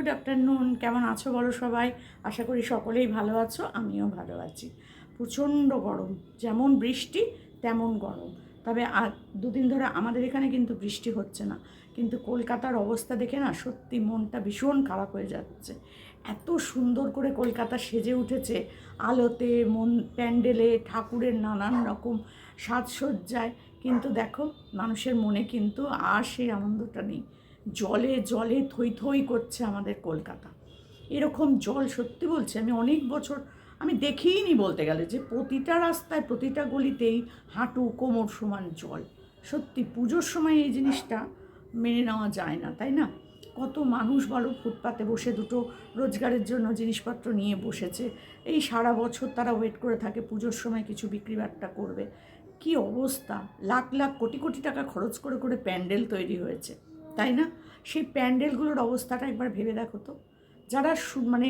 Good afternoon. কেমন আছো বলো সবাই? আশা করি সকলেই ভালো আছো, আমিও ভালো আছি। প্রচণ্ড গরম, যেমন বৃষ্টি, তেমন গরম। তবে আর দুদিন ধরে আমাদের এখানে কিন্তু বৃষ্টি হচ্ছে না। কিন্তু কলকাতার অবস্থা দেখে না সত্যি মনটা ভীষণ খারাপ হয়ে যাচ্ছে। এত সুন্দর করে কলকাতা সেজে উঠেছে, আলোতে, মন, প্যান্ডেলে, ঠাকুরের নানান রকম সাজসজ্জায়। কিন্তু দেখো, মানুষের মনে কিন্তু আর সেই আনন্দটা নেই। জলে জলে থই থই করছে আমাদের কলকাতা। এরকম জল সত্যি বলছি, আমি অনেক বছর, আমি দেখিইনি বলতে গেলে যে প্রতিটা রাস্তায়, প্রতিটা গলিতেই হাঁটু, কোমর সমান জল। সত্যি পুজোর সময় এই জিনিসটা মেনে নেওয়া যায় না, তাই না? কত মানুষ বলো ফুটপাতে বসে দুটো রোজগারের জন্য জিনিসপত্র নিয়ে বসেছে। এই সারা বছর তারা ওয়েট করে থাকে, পুজোর সময় কিছু বিক্রি বাট্টা করবে। কি অবস্থা? লাখ লাখ, কোটি কোটি টাকা খরচ করে করে প্যান্ডেল তৈরি হয়েছে। তাই না? সেই প্যান্ডেলগুলোর অবস্থাটা একবার ভেবে দেখো তো। যারা মানে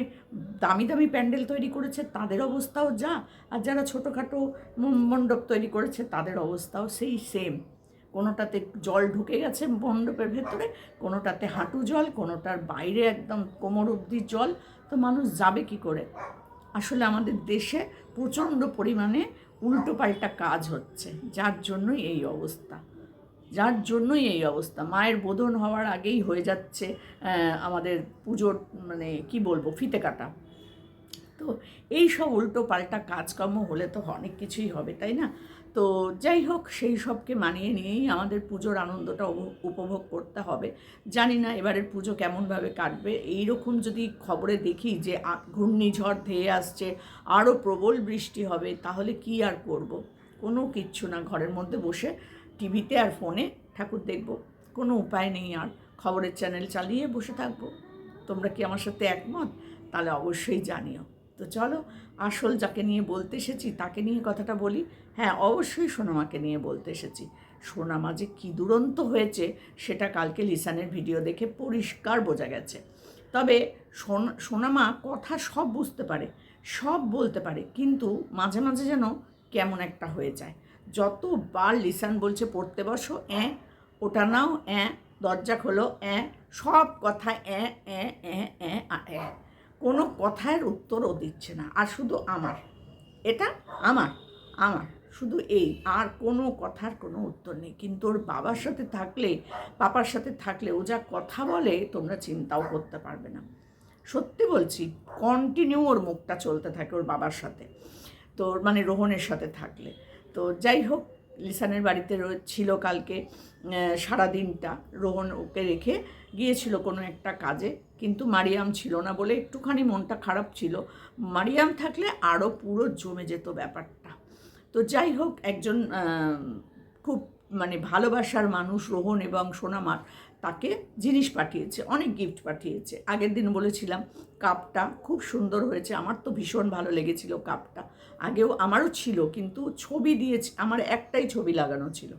দামি দামি প্যান্ডেল তৈরি করেছে তাদের অবস্থাও যা, আর যারা ছোটোখাটো মণ্ডপ তৈরি করেছে তাদের অবস্থাও সেই সেম কোনোটাতে জল ঢুকে গেছে মণ্ডপের ভেতরে, কোনোটাতে হাঁটু জল, কোনোটার বাইরে একদম কোমর অবধি জল। তো মানুষ যাবে কি করে? আসলে আমাদের দেশে প্রচণ্ড পরিমাণে উল্টোপাল্টা কাজ হচ্ছে, যার জন্যই এই অবস্থা। যার জন্যই এই অবস্থা। মায়ের বোধন হওয়ার আগেই হয়ে যাচ্ছে আমাদের পুজোর মানে কি বলব, ফিতে কাটা। তো এই সব উল্টো পাল্টা কাজকর্ম হলে তো অনেক কিছুই হবে, তাই না? তো যাই হোক, সেই সবকে মানিয়ে নিয়েই আমাদের পুজোর আনন্দটা উপ- উপভোগ করতে হবে। জানি না এবারের পুজো কেমনভাবে কাটবে। এই রকম যদি খবরে দেখি যে ঘূর্ণিঝড় ধেয়ে আসছে, আরও প্রবল বৃষ্টি হবে, তাহলে কি আর করব? কোনো কিচ্ছু না ঘরের মধ্যে বসে টিভিতে আর ফোনে ঠাকুর দেখব। কোনো উপায় নেই আর খবরের চ্যানেল চালিয়ে বসে থাকব। তোমরা কি আমার সাথে একমত? তাহলে অবশ্যই জানিও। তো চলো, আসল যাকে নিয়ে বলতে এসেছি তাকে নিয়ে কথাটা বলি। হ্যাঁ অবশ্যই সোনামাকে নিয়ে বলতে এসেছি। সোনামা যে কী দুরন্ত হয়েছে, সেটা কালকে লিসানের ভিডিও দেখে পরিষ্কার বোঝা গেছে। তবে সোনামা কথা সব বুঝতে পারে, সব বলতে পারে, কিন্তু মাঝে মাঝে যেন কেমন একটা হয়ে যায়। যতবার লিসান বলছে পড়তে বসো, অ্যাঁ, ওটা নাও, অ্যাঁ, দরজা খোলো, অ্যাঁ, সব কথা অ্যাঁ অ্যাঁ অ্যাঁ অ্যাঁ অ্যাঁ কোনো কথার উত্তরও দিচ্ছে না, আর শুধু আমার, এটা আমার আমার, শুধু এই, আর কোনো কথার কোনো উত্তর নেই, কিন্তু ওর বাবার সাথে থাকলে, পাপার সাথে থাকলে ও যা কথা বলে তোমরা চিন্তাও করতে পারবে না। সত্যি বলছি কন্টিনিউ ওর মুখটা চলতে থাকে ওর বাবার সাথে তো ওর মানে রোহনের সাথে থাকলে। তো যাই হোক, লিসানের বাড়িতে ছিল কালকে সারা দিনটা রোহন ওকে রেখে গিয়েছিল কোনো একটা কাজে, কিন্তু মারিয়াম ছিল না বলে একটুখানি মনটা খারাপ ছিল। মারিয়াম থাকলে আরও পুরো জমে যেত ব্যাপারটা। তো যাই হোক, একজন খুব মানে ভালোবাসার মানুষ রোহন এবং সোনামার। তাকে জিনিস পাঠিয়েছে, অনেক গিফট পাঠিয়েছে। আগের দিন বলেছিলাম, কাপটা খুব সুন্দর হয়েছে, আমার তো ভীষণ ভালো লেগেছিল কাপটা। আগেও আমারও ছিল, কিন্তু ছবি দিয়েছে, আমার একটাই ছবি লাগানো ছিল।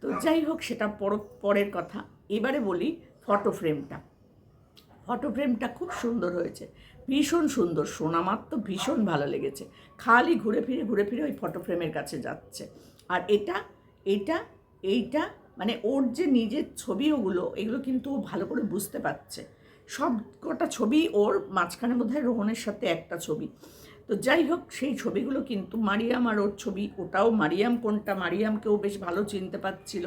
তো যাই হোক, সেটা পর, পরের কথা। এবারে বলি ফটো ফ্রেমটা ফটো ফ্রেমটা খুব সুন্দর হয়েছে, ভীষণ সুন্দর সোনামার তো ভীষণ ভালো লেগেছে। খালি ঘুরে ফিরে ঘুরে ফিরে ওই ফটো ফ্রেমের কাছে যাচ্ছে। আর এটা এটা, এইটা মানে ওর যে নিজের ছবি ওগুলো, এগুলো কিন্তু ও ভালো করে বুঝতে পারছে। সব কটা ছবি ওর মাঝখানে বোধহয় রোহনের সাথে একটা ছবি। তো যাই হোক, সেই ছবিগুলো কিন্তু মারিয়াম আর ওর ছবি, ওটাও মারিয়াম কোনটা? মারিয়ামকেও বেশ ভালো চিনতে পারছিল।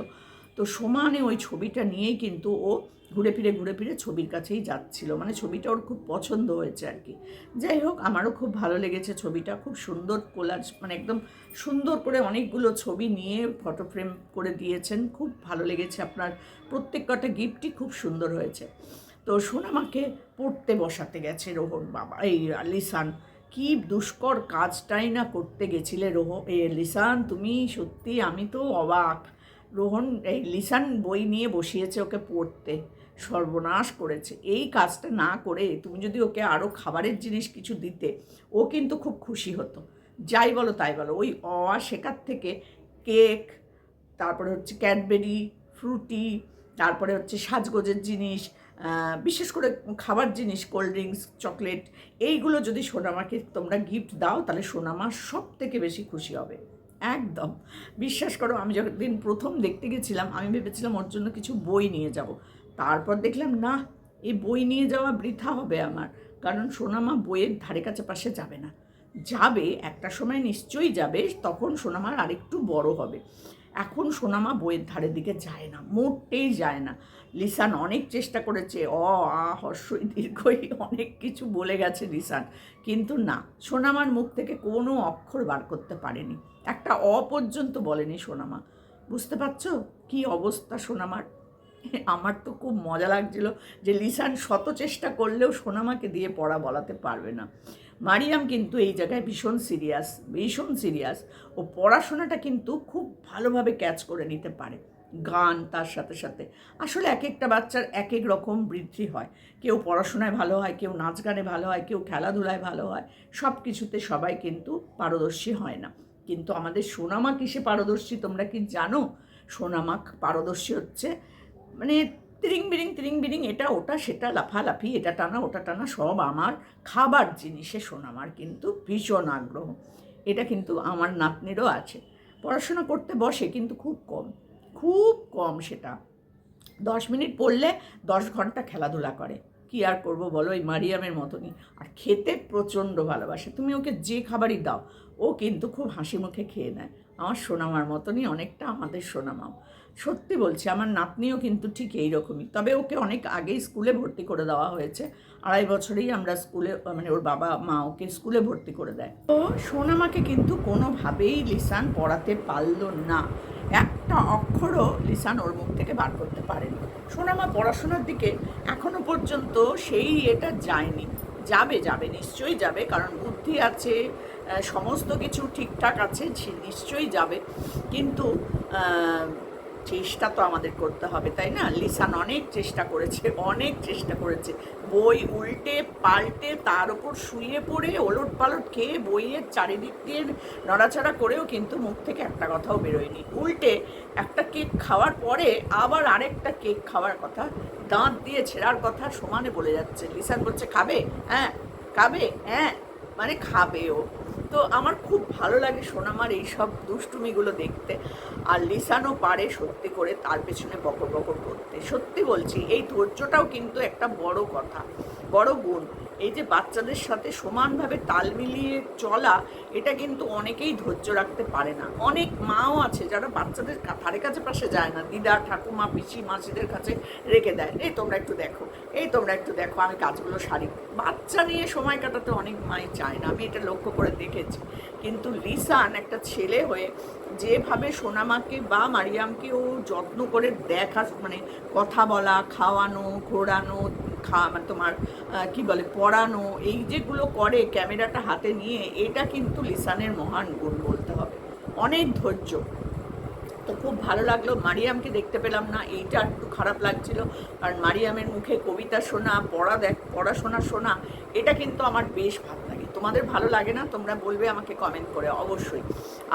তো সমানে ওই ছবিটা নিয়েই কিন্তু ও ঘুরে ফিরে ঘুরে ফিরে ছবির কাছেই যাচ্ছিল। মানে ছবিটা ওর খুব পছন্দ হয়েছে আর কি। যাই হোক, আমারও খুব ভালো লেগেছে ছবিটা। খুব সুন্দর কোলাজ মানে একদম সুন্দর করে অনেকগুলো ছবি নিয়ে ফটো ফ্রেম করে দিয়েছেন। খুব ভালো লেগেছে আপনার। প্রত্যেক কটা গিফটই খুব সুন্দর হয়েছে। তো সোনামাকে পড়তে বসাতে গেছে রোহন বাবা, এই লিসান। কি দুষ্কর কাজটাই না করতে গেছিলে রোহ, এ লিসান, তুমি সত্যি, আমি তো অবাক। রোহন এই লিসান বই নিয়ে বসিয়েছে, ওকে পড়তে। সর্বনাশ করেছে। এই কাজটা না করে তুমি যদি ওকে আরও খাবারের জিনিস কিছু দিতে, ও কিন্তু খুব খুশি হতো। যাই বলো তাই বলো। ওই অ শেখার থেকে কেক, তারপরে হচ্ছে ক্যাডবেরি, ফ্রুটি, তারপরে হচ্ছে সাজগোজের জিনিস বিশেষ করে খাবার জিনিস, কোল্ড ড্রিঙ্কস, চকলেট, এইগুলো যদি সোনামাকে তোমরা গিফট দাও, তাহলে সোনামা সব থেকে বেশি খুশি হবে। একদম। বিশ্বাস করো, আমি যখন প্রথম দেখতে গেছিলাম, আমি ভেবেছিলাম ওর জন্য কিছু বই নিয়ে যাব। তারপর দেখলাম, না, এই বই নিয়ে যাওয়া বৃথা হবে আমার। কারণ সোনামা বইয়ের ধারে কাছে পাশে যাবে না। যাবে, একটা সময় নিশ্চয়ই যাবে, তখন সোনামার আরেকটু বড় হবে। এখন সোনামা বইয়ের ধারের দিকে যায় না, মোটেই যায় না। লিসান অনেক চেষ্টা করেছে, অ, আ হর্ষই দীর্ঘই অনেক কিছু বলে গেছে লিসান। কিন্তু না, সোনামার মুখ থেকে কোনো অক্ষর বার করতে পারেনি। একটা অ পর্যন্ত বলেনি সোনামা। বুঝতে পারছ কি অবস্থা সোনামার? আমার তো খুব মজা লাগছিল যে লিসান শত চেষ্টা করলেও সোনামাকে দিয়ে পড়া বলাতে পারবে না। মারিয়াম কিন্তু এই জায়গায় ভীষণ সিরিয়াস ভীষণ সিরিয়াস ও পড়াশোনাটা কিন্তু খুব ভালোভাবে ক্যাচ করে নিতে পারে। গান তার সাথে সাথে। আসলে এক একটা বাচ্চার এক এক রকম বৃদ্ধি হয়। কেউ পড়াশোনায় ভালো হয়, কেউ নাচ গানে ভালো হয়, কেউ খেলাধুলায় ভালো হয়। সব কিছুতে সবাই কিন্তু পারদর্শী হয় না। কিন্তু আমাদের সোনামা কিসে পারদর্শী তোমরা কি জানো? সোনামা পারদর্শী হচ্ছে মানে তিরিং বিরিং তিরিং বিরিং, এটা, ওটা, সেটা, লাফালাফি, এটা টানা, ওটা টানা, সব আমার খাবার জিনিসে সোনামার কিন্তু ভীষণ আগ্রহ। এটা কিন্তু আমার নাতনিরও আছে। পড়াশোনা করতে বসে কিন্তু খুব কম খুব কম সেটা। দশ মিনিট পড়লে দশ ঘণ্টা খেলাধুলা করে। কি আর করব বলো, এই মারিয়ামের মতনই। আর খেতে প্রচণ্ড ভালোবাসে। তুমি ওকে যে খাবারই দাও, ও কিন্তু খুব হাসি মুখে খেয়ে নেয়। আমার সোনামার মতনই অনেকটা আমাদের সোনামাও। সত্যি বলছি, আমার নাতনিও কিন্তু ঠিক এই রকমই তবে ওকে অনেক আগেই স্কুলে ভর্তি করে দেওয়া হয়েছে। আড়াই বছরেই আমরা স্কুলে মানে ওর বাবা, মা ওকে স্কুলে ভর্তি করে দেয়। তো সোনামাকে কিন্তু কোনোভাবেই লিসান পড়াতে পারল না। একটা অক্ষরও লিসান ওর মুখ থেকে বার করতে পারেনি। সোনামা পড়াশোনার দিকে এখনও পর্যন্ত সেই এটা যায়নি। যাবে যাবে, নিশ্চয়ই যাবে, কারণ বুদ্ধি আছে সমস্ত কিছু ঠিকঠাক আছে নিশ্চয়ই যাবে। কিন্তু চেষ্টা তো আমাদের করতে হবে, তাই না? লিসান অনেক চেষ্টা করেছে, অনেক চেষ্টা করেছে। বই উল্টে পাল্টে তার ওপর শুয়ে পড়ে ওলট পালট খেয়ে বইয়ের চারিদিক দিয়ে নড়াচড়া করেও কিন্তু মুখ থেকে একটা কথাও বেরোয়নি। উল্টে একটা কেক খাওয়ার পরে আবার আরেকটা কেক খাওয়ার কথা, দাঁত দিয়ে ছেঁড়ার কথা সমানে বলে যাচ্ছে। লিসান বলছে, খাবে? হ্যাঁ খাবে। হ্যাঁ। মানে খাবেও তো আমার খুব ভালো লাগে সোনামার এইসব দুষ্টুমিগুলো দেখতে। আর লিসানো পারে সত্যি করে তার পেছনে বকর বকর করতে। সত্যি বলছি, এই ধৈর্যটাও কিন্তু একটা বড় কথা। বড় গুণ। এই যে বাচ্চাদের সাথে সমানভাবে তাল মিলিয়ে চলা, এটা কিন্তু অনেকেই ধৈর্য রাখতে পারে না। অনেক মাও আছে যারা বাচ্চাদের ধারে কাছে পাশে যায় না। দিদা, ঠাকুমা, পিসি, মাসিদের কাছে রেখে দেয়, এই তোমরা একটু দেখো, এই তোমরা একটু দেখো, আমি কাজগুলো সারি। বাচ্চা নিয়ে সময় কাটাতে অনেক মাই চায় না, আমি এটা লক্ষ্য করে দেখেছি। কিন্তু লিসান একটা ছেলে হয়ে যেভাবে সোনামাকে বা মারিয়ামকে ও যত্ন করে দেখা মানে কথা বলা, খাওয়ানো, ঘোরানো খা মানে তোমার কি বলে পড়ানো এই যেগুলো করে ক্যামেরাটা হাতে নিয়ে, এটা কিন্তু লিসানের মহান গুণ বলতে হবে। অনেক ধৈর্য। তো খুব ভালো লাগল। মারিয়ামকে দেখতে পেলাম না, এইটা একটু খারাপ লাগছিল। কারণ মারিয়ামের মুখে কবিতা শোনা, পড়া দেখ, পড়াশোনা শোনা, এটা কিন্তু আমার বেশ ভালো লাগে। তোমাদের ভালো লাগে না? তোমরা বলবে আমাকে কমেন্ট করে। অবশ্যই।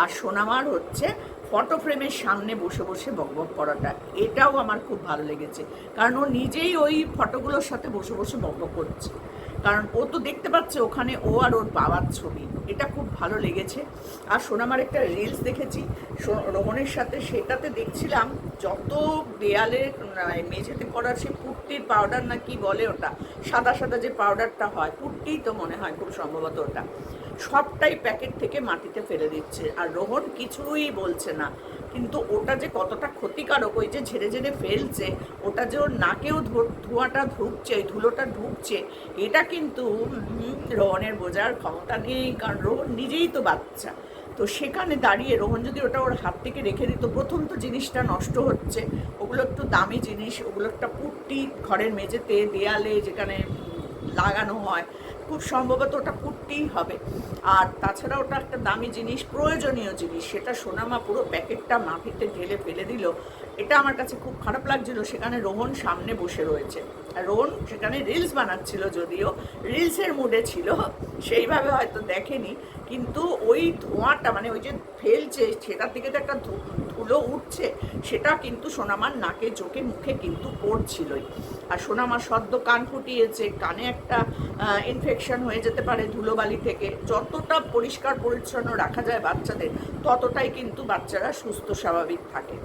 আর সোনামার হচ্ছে ফটো ফ্রেমের সামনে বসে বসে বকবক করাটা, এটাও আমার খুব ভালো লেগেছে। কারণ ও নিজেই ওই ফটোগুলোর সাথে বসে বসে বকবক করছে। কারণ ও তো দেখতে পাচ্ছে ওখানে ও আর ওর বাবার ছবি। এটা খুব ভালো লেগেছে। আর সোনামার একটা রিলস দেখেছি রোহনের সাথে সেটাতে দেখছিলাম যত দেয়ালে মেঝেতে করা সে পুট্টির পাউডার না কি বলে ওটা, সাদা সাদা যে পাউডারটা হয়, পুট্টিই তো মনে হয় খুব সম্ভবত ওটা। সবটাই প্যাকেট থেকে মাটিতে ফেলে দিচ্ছে। আর রোহন কিছুই বলছে না। কিন্তু ওটা যে কতটা ক্ষতিকারক, ওই যে ঝেড়ে ঝেড়ে ফেলছে, ওটা যে ওর নাকেও ধোঁয়াটা ঢুকছে ওই ধুলোটা ঢুকছে, এটা কিন্তু রোহনের বোঝার ক্ষমতা নেই। কারণ রোহন নিজেই তো বাচ্চা। তো সেখানে দাঁড়িয়ে রোহন যদি ওটা ওর হাত থেকে রেখে দিত, প্রথম তো জিনিসটা নষ্ট হচ্ছে। ওগুলো একটু দামি জিনিস, ওগুলো একটা পুট্টি ঘরের মেঝেতে, দেয়ালে যেখানে লাগানো হয় খুব সম্ভবত ওটা পুট্টিই হবে। আর তাছাড়া ওটা একটা দামি জিনিস, প্রয়োজনীয় জিনিস, সেটা সোনামা পুরো প্যাকেটটা মাফিতে ঢেলে ফেলে দিল। এটা আমার কাছে খুব খারাপ লাগছিল, সেখানে রোহন সামনে বসে রয়েছে। আর রোহন সেখানে রিলস বানাচ্ছিল যদিও, রিলসের মুডে ছিল, সেইভাবে হয়তো দেখেনি। কিন্তু ওই ধোঁয়াটা মানে ওই যে ফেলছে, সেটার দিকে তো একটা ধুলো উঠছে, সেটা কিন্তু সোনামার নাকে, চোখে, মুখে কিন্তু পড়ছিলই। আর সোনামা সদ্য কান ফুটিয়েছে, কানে একটা ইনফেকশন হয়ে যেতে পারে ধুলোবালি থেকে। যতটা পরিষ্কার পরিচ্ছন্ন রাখা যায় বাচ্চাদের, ততটাই কিন্তু বাচ্চারা সুস্থ, স্বাভাবিক থাকে।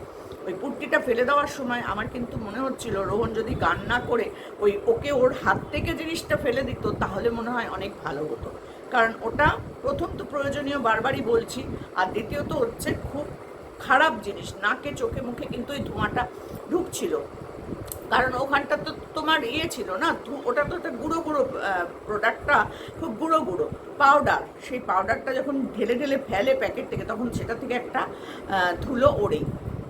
ওই কুর্তিটা ফেলে দেওয়ার সময় আমার কিন্তু মনে হচ্ছিল, রোহন যদি গান না করে, ওই ওকে ওর হাত থেকে জিনিসটা ফেলে দিত, তাহলে মনে হয় অনেক ভালো হতো। কারণ ওটা প্রথম তো প্রয়োজনীয়, বারবারই বলছি। আর দ্বিতীয়ত হচ্ছে খুব খারাপ জিনিস, নাকে, চোখে, মুখে কিন্তু ওই ধোঁয়াটা ঢুকছিল। কারণ ওখানটা তো তোমার ইয়ে ছিল না ওটা তো একটা গুঁড়ো গুঁড়ো প্রোডাক্টটা খুব গুঁড়ো গুঁড়ো পাউডার সেই পাউডারটা যখন ঢেলে ঢেলে ফেলে প্যাকেট থেকে, তখন সেটা থেকে একটা ধুলো ওড়ে।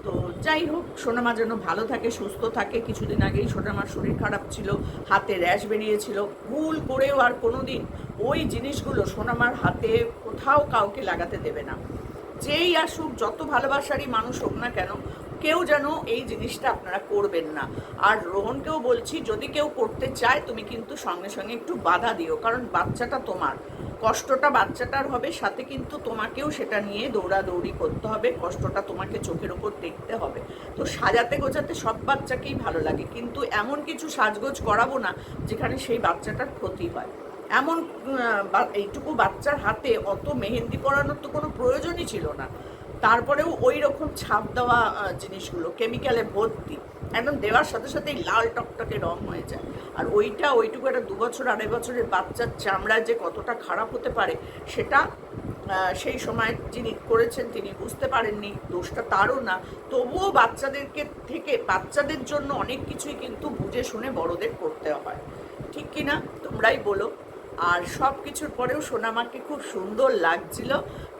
তো যাই হোক, সোনামা যেন ভালো থাকে, সুস্থ থাকে, কিছুদিন আগেই সোনামার শরীর খারাপ ছিল, হাতে র্যাশ বেরিয়েছিল, ভুল করেও আর কোনো দিন ওই জিনিসগুলো সোনামার হাতে কোথাও কাউকে লাগাতে দেবে না। যেই আসুক, যত ভালোবাসারই মানুষ হোক না কেন, কেউ যেন এই জিনিসটা আপনারা করবেন না। আর রোহনকেও বলছি, যদি কেউ করতে চায়, তুমি কিন্তু সঙ্গে সঙ্গে একটু বাধা দিও, কারণ বাচ্চাটা তোমার। কষ্টটা বাচ্চাটার হবে, সাথে কিন্তু তোমাকেও সেটা নিয়ে দৌড়াদৌড়ি করতে হবে, কষ্টটা তোমাকে চোখের ওপর দেখতে হবে। তো সাজাতে গোজাতে সব বাচ্চাকেই ভালো লাগে, কিন্তু এমন কিছু সাজগোজ করাবো না, যেখানে সেই বাচ্চাটার ক্ষতি হয়। এমন এইটুকু বাচ্চার হাতে অত মেহেন্দি পরানোর তো কোনো প্রয়োজনই ছিল না। তারপরেও ওই রকম ছাপ দেওয়া জিনিসগুলো কেমিক্যালে ভর্তি, একদম দেওয়ার সাথে সাথেই লাল টকটকে রং হয়ে যায়। আর ওইটা, ওইটুকু একটা দু বছর, আড়াই বছরের বাচ্চার চামড়া যে কতটা খারাপ হতে পারে, সেটা সেই সময় যিনি করেছেন তিনি বুঝতে পারেননি, দোষটা তারও না। তবুও বাচ্চাদেরকে থেকে, বাচ্চাদের জন্য অনেক কিছুই কিন্তু বুঝে শুনে বড়দের করতে হয়। ঠিক কি না তোমরাই বলো। আর সব কিছুর পরেও সোনামাকে খুব সুন্দর লাগছিল,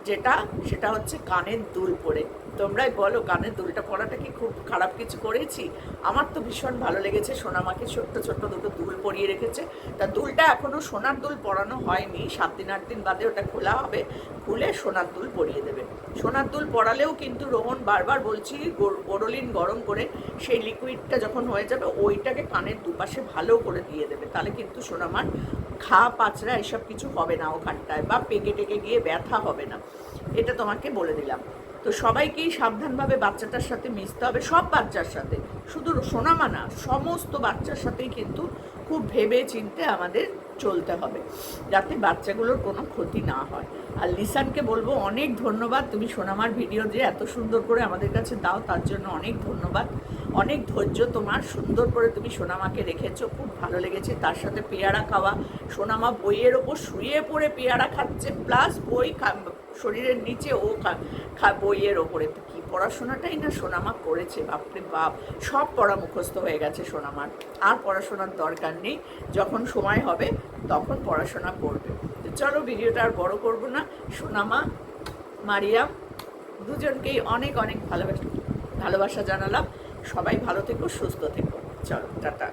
যেটা, সেটা হচ্ছে কানের দুল পরে। তোমরাই বলো, কানের দুলটা পরাটা কি খুব খারাপ কিছু করেছি? আমার তো ভীষণ ভালো লেগেছে সোনামাকে ছোট্ট ছোট্ট দুটো দুল পরিয়ে রেখেছে। তা দুলটা এখনও সোনার দুল পরানো হয়নি, সাত দিন, আট দিন বাদে ওটা খোলা হবে, খুলে সোনার দুল পরিয়ে দেবে। সোনার দুল পরালেও কিন্তু রোহন বারবার বলছি গোরলিন গরম করে সেই লিকুইডটা যখন হয়ে যাবে, ওইটাকে কানের দুপাশে ভালো করে দিয়ে দেবে, তাহলে কিন্তু সোনামার ঘা পাচড়া এসব কিছু হবে না ওখানটায় বা পেকে টেকে গিয়ে ব্যথা হবে না। এটা তোমাকে বলে দিলাম। তো সবাইকেই সাবধানভাবে বাচ্চাটার সাথে মিশতে হবে, সব বাচ্চার সাথে। শুধু সোনামা না, সমস্ত বাচ্চার সাথেই কিন্তু খুব ভেবে চিনতে আমাদের চলতে হবে, যাতে বাচ্চাগুলোর কোনো ক্ষতি না হয়। আর লিসানকে বলব, অনেক ধন্যবাদ। তুমি সোনামার ভিডিও যে এত সুন্দর করে আমাদের কাছে দাও, তার জন্য অনেক ধন্যবাদ। অনেক ধৈর্য তোমার, সুন্দর করে তুমি সোনামাকে রেখেছো, খুব ভালো লেগেছে। তার সাথে পেয়ারা খাওয়া, সোনামা বইয়ের ওপর শুয়ে পড়ে পেয়ারা খাচ্ছে প্লাস বই শরীরের নিচে ও খা- বইয়ের ওপরে। কি পড়াশোনাটাই না সোনামা করেছে, বাপরে বাপ। সব পড়া মুখস্থ হয়ে গেছে সোনামার। আর পড়াশোনার দরকার নেই, যখন সময় হবে তখন পড়াশোনা করবে। চলো ভিডিওটা আর বড় করব না। সোনামা, মারিয়াম, দুজনকেই অনেক অনেক ভালোবাসা ভালোবাসা জানালাম। সবাই ভালো থেকো সুস্থ থেকো। চলো টাটা।